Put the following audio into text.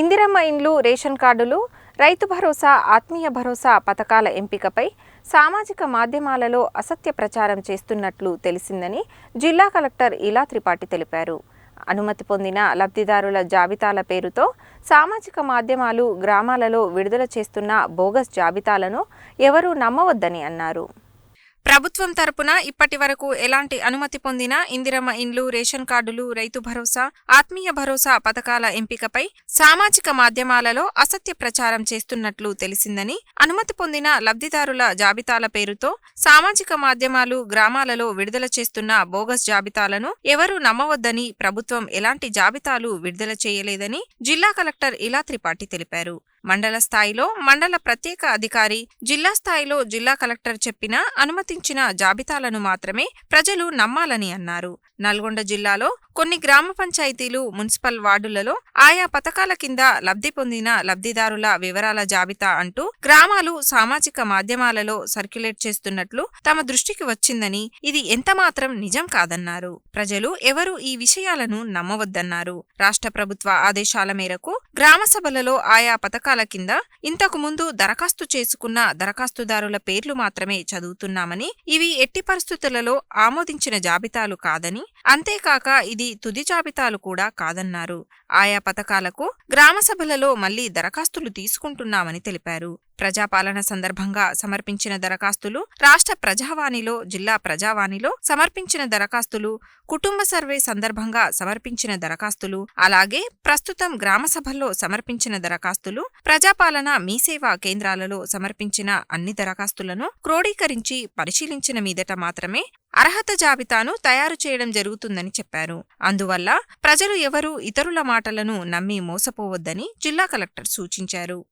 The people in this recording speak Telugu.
ఇందిరమ్మ ఇండ్లు రేషన్ కార్డులు రైతు భరోసా ఆత్మీయ భరోసా పథకాల ఎంపికపై సామాజిక మాధ్యమాలలో అసత్య ప్రచారం చేస్తున్నట్లు తెలిసిందని జిల్లా కలెక్టర్ ఇలా త్రిపాఠి తెలిపారు. అనుమతి పొందిన లబ్ధిదారుల జాబితాల పేరుతో సామాజిక మాధ్యమాలు గ్రామాలలో విడుదల చేస్తున్న బోగస్ జాబితాలను ఎవరూ నమ్మవద్దని అన్నారు. ప్రభుత్వం తరపున ఇప్పటి వరకు ఎలాంటి అనుమతి పొందిన ఇందిరమ్మ ఇండ్లు రేషన్ కార్డులు రైతు భరోసా ఆత్మీయ భరోసా పథకాల ఎంపికపై సామాజిక మాధ్యమాలలో అసత్య ప్రచారం చేస్తున్నట్లు తెలిసిందని అనుమతి పొందిన లబ్ధిదారుల జాబితాల పేరుతో సామాజిక మాధ్యమాలు గ్రామాలలో విడుదల చేస్తున్న బోగస్ జాబితాలను ఎవరూ నమ్మవద్దని ప్రభుత్వం ఎలాంటి జాబితాలు విడుదల చేయలేదని జిల్లా కలెక్టర్ ఇలా త్రిపాఠి తెలిపారు. మండల స్థాయిలో మండల ప్రత్యేక అధికారి జిల్లా స్థాయిలో జిల్లా కలెక్టర్ చెప్పిన అనుమతించిన జాబితాలను మాత్రమే ప్రజలు నమ్మాలని అన్నారు. నల్గొండ జిల్లాలో కొన్ని గ్రామ పంచాయతీలు మున్సిపల్ వార్డులలో ఆయా పథకాల కింద లబ్ధి పొందిన లబ్ధిదారుల వివరాల జాబితా అంటూ గ్రామాలు సామాజిక మాధ్యమాలలో సర్క్యులేట్ చేస్తున్నట్లు తమ దృష్టికి వచ్చిందని ఇది ఎంతమాత్రం నిజం కాదన్నారు. ప్రజలు ఎవరూ ఈ విషయాలను నమ్మవద్దన్నారు. రాష్ట్ర ప్రభుత్వ ఆదేశాల మేరకు గ్రామ సభలలో ఆయా పథకాల కింద ఇంతకు ముందు దరఖాస్తు చేసుకున్న దరఖాస్తుదారుల పేర్లు మాత్రమే చదువుతున్నామని ఇవి ఎట్టి పరిస్థితులలో ఆమోదించిన జాబితాలు కాదని అంతేకాక ఇది తుది జాబితాలు కూడా కాదన్నారు. ఆయా పథకాలకు గ్రామ సభలలో మళ్ళీ దరఖాస్తులు తీసుకుంటున్నామని తెలిపారు. ప్రజాపాలన సందర్భంగా సమర్పించిన దరఖాస్తులు రాష్ట్ర ప్రజావాణిలో జిల్లా ప్రజావాణిలో సమర్పించిన దరఖాస్తులు కుటుంబ సర్వే సందర్భంగా సమర్పించిన దరఖాస్తులు అలాగే ప్రస్తుతం గ్రామసభల్లో సమర్పించిన దరఖాస్తులు ప్రజాపాలన మీసేవా కేంద్రాలలో సమర్పించిన అన్ని దరఖాస్తులను క్రోడీకరించి పరిశీలించిన మీదట మాత్రమే అర్హత జాబితాను తయారు చేయడం జరుగుతుందని చెప్పారు. అందువల్ల ప్రజలు ఎవరూ ఇతరుల మాటలను నమ్మి మోసపోవద్దని జిల్లా కలెక్టర్ సూచించారు.